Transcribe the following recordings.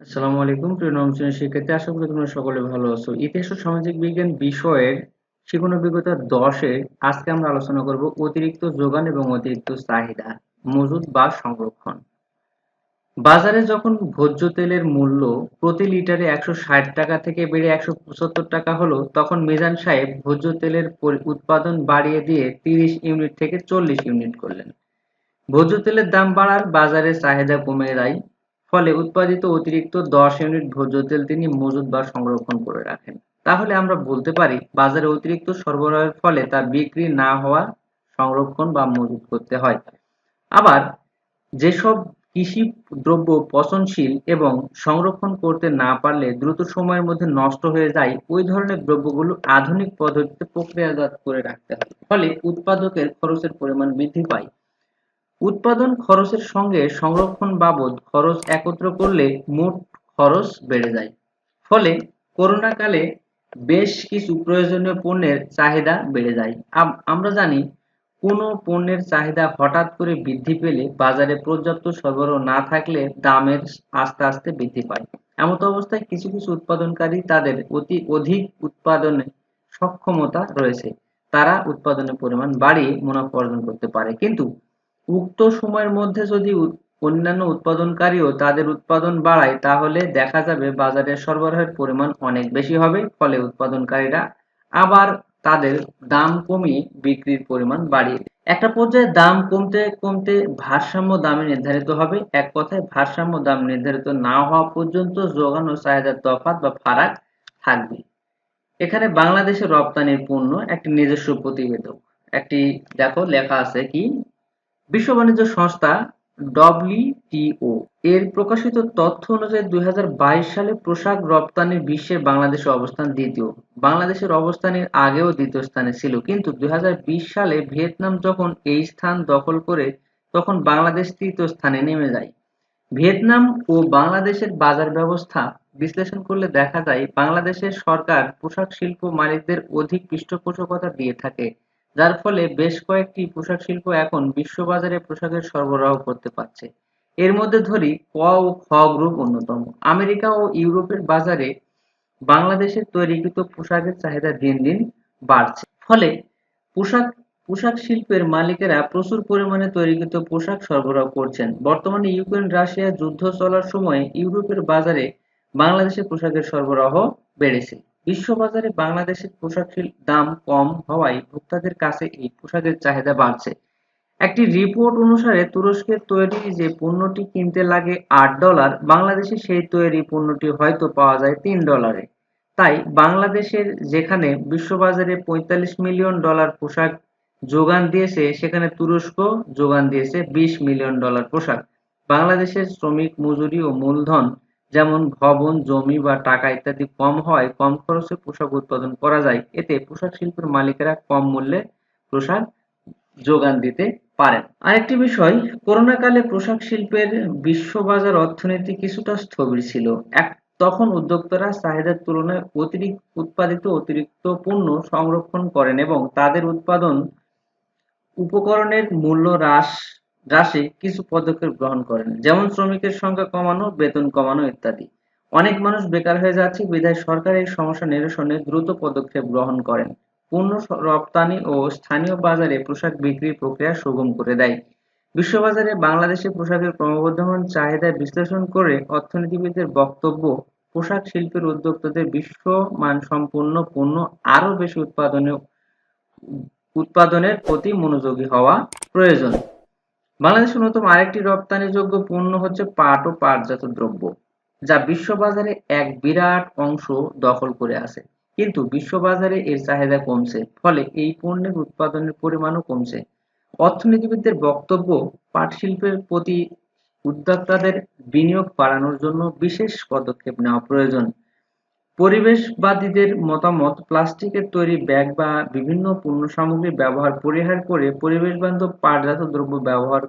আসসালামু আলাইকুম, প্রিয় নবম শ্রেণির শিক্ষার্থী। আশা করি তোমরা সকলে ভালো আছো। ইতিহাস ও সামাজিক বিজ্ঞান বিষয়ের শিক্ষণ অভিজ্ঞতা দশে আজকে আমরা আলোচনা করব অতিরিক্ত যোগান এবং অতিরিক্ত চাহিদা, মজুদ বা সংরক্ষণ। বাজারে যখন ভোজ্য তেলের মূল্য প্রতি লিটারে একশো ষাট টাকা থেকে বেড়ে একশো পঁচাত্তর টাকা হলো, তখন মিজান সাহেব ভোজ্য তেলের উৎপাদন বাড়িয়ে দিয়ে তিরিশ ইউনিট থেকে চল্লিশ ইউনিট করলেন। ভোজ্য তেলের দাম বাড়ার বাজারে চাহিদা কমে যায়। ফলে উৎপাদিত অতিরিক্ত দশ ইউনিট ভোজ্য তেল তিনি মজুদ বা সংরক্ষণ করে রাখেন। তাহলে আমরা বলতে পারি, বাজারে অতিরিক্ত সরবরাহের ফলে তা বিক্রি না হওয়া, সংরক্ষণ বা মজুদ করতে হয়। আবার যেসব কৃষি দ্রব্য পচনশীল এবং সংরক্ষণ করতে না পারলে দ্রুত সময়ের মধ্যে নষ্ট হয়ে যায়, ওই ধরনের দ্রব্যগুলো আধুনিক পদ্ধতিতে প্রক্রিয়াজাত করে রাখতে হয়। ফলে উৎপাদকের খরচের পরিমাণ বৃদ্ধি পায়। উৎপাদন খরচের সঙ্গে সংরক্ষণ বাবদ খরচ একত্র করলে মোট খরচ বেড়ে যায়। ফলে করোনাকালে বেশ কিছু প্রয়োজনীয় পণ্যের চাহিদা বেড়ে যায়। আমরা জানি, কোনো পণ্যের চাহিদা হঠাৎ করে বৃদ্ধি পেলে বাজারে পর্যাপ্ত সরবরাহ না থাকলে দামের আস্তে আস্তে বৃদ্ধি পায়। এমত অবস্থায় কিছু কিছু উৎপাদনকারী তাদের অতি অধিক উৎপাদনে সক্ষমতা রয়েছে। তারা উৎপাদনের পরিমাণ বাড়িয়ে মুনাফা অর্জন করতে পারে। কিন্তু উক্ত সময়ের মধ্যে যদি অন্যান্য উৎপাদনকারীও তাদের উৎপাদন বাড়ায়, তাহলে দেখা যাবে বাজারে সরবরাহের পরিমাণ অনেক বেশি হবে, ফলে উৎপাদনকারীরা আবার তাদের দাম কমিয়ে বিক্রির পরিমাণ বাড়িয়ে একটা পর্যায়ে দাম কমতে কমতে ভারসাম্য দামে নির্ধারিত হবে। এক কথায়, ভারসাম্য দাম নির্ধারিত না হওয়া পর্যন্ত যোগান চাহিদার তফাৎ বা ফারাক থাকবে। এখানে বাংলাদেশের রপ্তানির পণ্য একটি নিজস্ব প্রতিবেদক। একটি, দেখো, লেখা আছে কি? বিশ্ব বাণিজ্য সংস্থা ডব্লিউটিও এর প্রকাশিত তথ্য অনুযায়ী দুই হাজার বাইশ সালে পোশাক রপ্তানির বিশ্বে বাংলাদেশের অবস্থান দ্বিতীয়। বাংলাদেশের অবস্থানের আগেও দ্বিতীয় স্থানে ছিল। কিন্তু দুই হাজার বিশ সালে ভিয়েতনাম যখন এই স্থান দখল করে, তখন বাংলাদেশ তৃতীয় স্থানে নেমে যায়। ভিয়েতনাম ও বাংলাদেশের বাজার ব্যবস্থা বিশ্লেষণ করলে দেখা যায়, বাংলাদেশের সরকার পোশাক শিল্প মালিকদের অধিক পৃষ্ঠপোষকতা দিয়ে থাকে। যার ফলে বেশ কয়েকটি পোশাক শিল্প এখন বিশ্ববাজারে পোশাকের সরবরাহ করতে পারছে। এর মধ্যে ধরি ক ও খ গ্রুপ অন্যতম। আমেরিকা ও ইউরোপের বাজারে বাংলাদেশের তৈরিকৃত পোশাকের চাহিদা দিন দিন বাড়ছে। ফলে পোশাক পোশাক শিল্পের মালিকেরা প্রচুর পরিমাণে তৈরিকৃত পোশাক সরবরাহ করছেন। বর্তমানে ইউক্রেন, রাশিয়া যুদ্ধ চলার সময় ইউরোপের বাজারে বাংলাদেশের পোশাকের সরবরাহ বেড়েছে। বিশ্ববাজারে বাংলাদেশের পোশাকের দাম কম হওয়ায় ভোক্তাদের কাছে এই পোশাকের চাহিদা বাড়ছে। একটি রিপোর্ট অনুসারে তুরস্কের তৈরি যে পণ্যটি কিনতে লাগে আট ডলার, বাংলাদেশে সেই তৈরি পণ্যটি হয়তো পাওয়া যায় তিন ডলারে। তাই বাংলাদেশের যেখানে বিশ্ববাজারে পঁয়তাল্লিশ মিলিয়ন ডলার পোশাক যোগান দিয়েছে, সেখানে তুরস্ক যোগান দিয়েছে বিশ মিলিয়ন ডলার পোশাক। বাংলাদেশের শ্রমিক, মজুরি ও মূলধন যেমন ভবন, জমি বা টাকা ইত্যাদি কম হওয়ায় কম খরচে পোশাক উৎপাদন করা যায়। এতে পোশাক শিল্পের মালিকেরা কম মূল্যে পোশাক যোগান দিতে পারেন। আরেকটি বিষয়, করোনাকালে পোশাক শিল্পের বিশ্ববাজার অর্থনীতি কিছুটা স্থবির ছিল। এক, তখন উদ্যোক্তারা চাহিদার তুলনায় অতিরিক্ত উৎপাদিত অতিরিক্ত পণ্য সংরক্ষণ করেন এবং তাদের উৎপাদন উপকরণের মূল্য হ্রাস হ্রাসে কিছু পদক্ষেপ গ্রহণ করেন। যেমন শ্রমিকের সংখ্যা কমানো, বেতন কমানো ইত্যাদি। অনেক মানুষ বেকার হয়ে যাচ্ছে, বিধায় সরকার এই সমস্যা নিরসনে দ্রুত পদক্ষেপ গ্রহণ করেন। পণ্য রপ্তানি ও স্থানীয় বাজারে পোশাক বিক্রির প্রক্রিয়া সুগম করে দেয়। বিশ্ববাজারে বাংলাদেশের পোশাকের ক্রমবর্ধমান চাহিদা বিশ্লেষণ করে অর্থনীতিবিদদের বক্তব্য, পোশাক শিল্পের উদ্যোক্তাদের বিশ্ব মানসম্পন্ন পণ্য আরও বেশি উৎপাদনে উৎপাদনের প্রতি মনোযোগী হওয়া প্রয়োজন। বাংলাদেশের অন্যতম আরেকটি রপ্তানিযোগ্য পণ্য হচ্ছে পাট ও পাটজাত দ্রব্য, যা বিশ্ববাজারে এক বিরাট অংশ দখল করে আছে। কিন্তু বিশ্ববাজারে এর চাহিদা কমছে, ফলে এই পণ্যের উৎপাদনের পরিমাণও কমছে। অর্থনীতিবিদদের বক্তব্য, পাট শিল্পের প্রতি উদ্যোক্তাদের বিনিয়োগ বাড়ানোর জন্য বিশেষ পদক্ষেপ নেওয়া প্রয়োজন। পরিবেশবাদীদের মতামত, প্লাস্টিকের তৈরি ব্যাগ বা বিভিন্ন পণ্য সামগ্রী ব্যবহার, পরিহার করে পরিবেশবান্ধব পাটজাত দ্রব্য ব্যবহার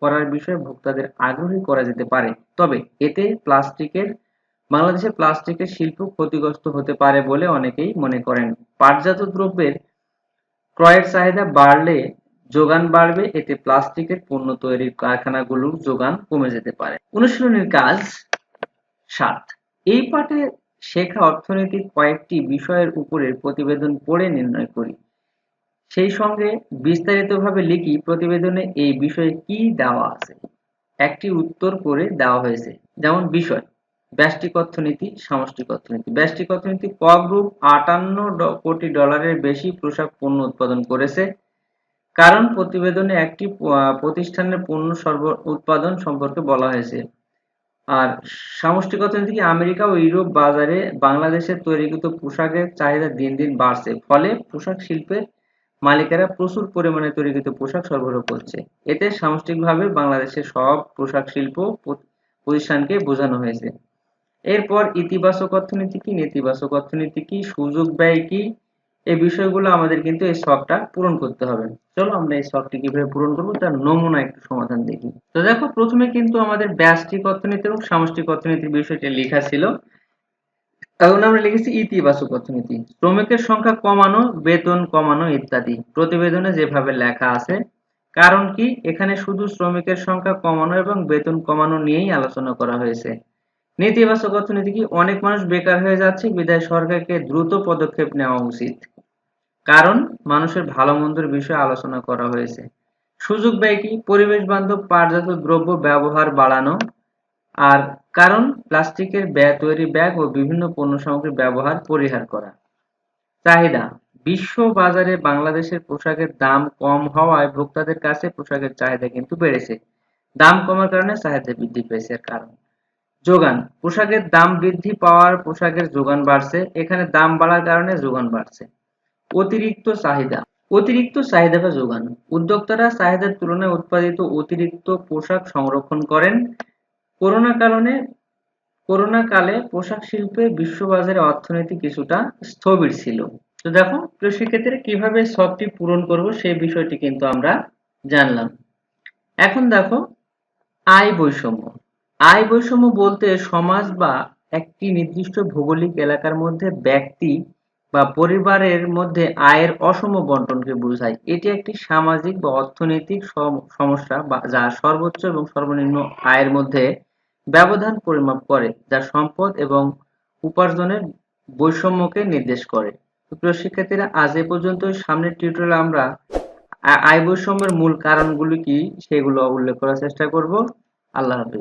করার বিষয়ে ভোক্তাদের আগ্রহী করা যেতে পারে। তবে এতে প্লাস্টিকের, বাংলাদেশে প্লাস্টিকের শিল্প ক্ষতিগ্রস্ত হতে পারে বলে অনেকেই মনে করেন। পাটজাত দ্রব্যের ক্রয়ের চাহিদা বাড়লে যোগান বাড়বে, এতে প্লাস্টিকের পণ্য তৈরির কারখানাগুলোর যোগান কমে যেতে পারে। অনুশীলনের কাজ সাত। এই পাঠে শেখা অর্থনৈতিক কয়েকটি বিষয়ের উপরে প্রতিবেদন পড়ে নির্ণয় করি। সেই সঙ্গে বিস্তারিতভাবে লিখি প্রতিবেদনে এই বিষয়ে কি দেওয়া আছে। একটি উত্তর করে দেওয়া হয়েছে। যেমন বিষয়, ব্যষ্টিক অর্থনীতি, সামষ্টিক অর্থনীতি। ব্যষ্টিক অর্থনীতি ক গ্রুপ আটান্ন কোটি ডলারের বেশি পোশাক পণ্য উৎপাদন করেছে। কারণ প্রতিবেদনে একটি প্রতিষ্ঠানের পণ্য সর্ব, উৎপাদন সম্পর্কে বলা হয়েছে। আর সামষ্টিক অর্থনীতি কি আমেরিকা ও ইউরোপ বাজারে বাংলাদেশের তৈরিকৃত পোশাকের চাহিদা দিন দিন বাড়ছে। ফলে পোশাক শিল্পের মালিকেরা প্রচুর পরিমাণে তৈরিকৃত পোশাক সরবরাহ করছে। এতে সামষ্টিকভাবে বাংলাদেশের সব পোশাক শিল্প প্রতিষ্ঠানকে বোঝানো হয়েছে। এরপর ইতিবাচক অর্থনীতি কি, নেতিবাচক অর্থনীতি কি, সুযোগ ব্যয় কি এই বিষয়গুলো আমাদের কিন্তু এই শখটা পূরণ করতে হবে। চলো আমরা এই শখটি কীভাবে পূরণ করব তার নমুনা একটু সমাধান দেখি। তো দেখো, প্রথমে কিন্তু আমাদের ব্যষ্টিক অর্থনীতি এবং সামষ্টিক অর্থনীতির বিষয়টি লেখা ছিল। এখন আমরা লিখেছি ইতিবাচক অর্থনীতি। শ্রমিকের সংখ্যা কমানো, বেতন কমানো ইত্যাদি। প্রতিবেদনে যেভাবে লেখা আছে, কারণ কি? এখানে শুধু শ্রমিকের সংখ্যা কমানো এবং বেতন কমানো নিয়েই আলোচনা করা হয়েছে। নেতিবাচক অর্থনীতি কি? অনেক মানুষ বেকার হয়ে যাচ্ছে, বিদায় সরকারকে দ্রুত পদক্ষেপ নেওয়া উচিত। কারণ মানুষের ভালো মন্দের বিষয়ে আলোচনা করা হয়েছে। সুযোগ ব্যয় কি? পরিবেশ বান্ধব পাটজাত দ্রব্য ব্যবহার বাড়ানো আর কারণ প্লাস্টিকের ব্যাগ তৈরি ব্যাগ ও বিভিন্ন পণ্য সামগ্রীর ব্যবহার পরিহার করা। চাহিদা বিশ্ব বাজারে বাংলাদেশের পোশাকের দাম কম হওয়ায় ভোক্তাদের কাছে পোশাকের চাহিদা কিন্তু বেড়েছে। দাম কমার কারণে চাহিদা বৃদ্ধি পেয়েছে কারণ। যোগান, পোশাকের দাম বৃদ্ধি পাওয়ার পোশাকের যোগান বাড়ছে। এখানে দাম বাড়ার কারণে যোগান বাড়ছে। অতিরিক্ত চাহিদা। অতিরিক্ত চাহিদা বা যোগান। উদ্যোক্তারা চাহিদার তুলনায় উৎপাদিত অতিরিক্ত পোশাক সংরক্ষণ করেন। করোনা কারণে, করোনা কালে পোশাক শিল্পে বিশ্ববাজারে অর্থনীতি কিছুটা স্থবির ছিল। তো দেখো প্রিয় শিক্ষার্থীরা কীভাবে সবটি পূরণ করব সেই বিষয়টি কিন্তু আমরা জানলাম। এখন দেখো, আয় বৈষম্য। আয় বৈষম্য বলতে সমাজ বা একটি নির্দিষ্ট ভৌগোলিক এলাকার মধ্যে ব্যক্তি বা পরিবারের মধ্যে আয়ের অসম বন্টনকে বোঝায়। এটি একটি সামাজিক বা অর্থনৈতিক সমস্যা যা সর্বোচ্চ এবং সর্বনিম্ন আয়ের মধ্যে ব্যবধান পরিমাপ করে, যা সম্পদ এবং উপার্জনের বৈষম্যকে নির্দেশ করে। প্রিয় শিক্ষার্থীরা, আজ এ পর্যন্ত সামনের টিউটোরিয়ালে আমরা আয় বৈষম্যের মূল কারণগুলি কি, সেগুলো উল্লেখ করার চেষ্টা করব। আল্লাহ হাফেজ।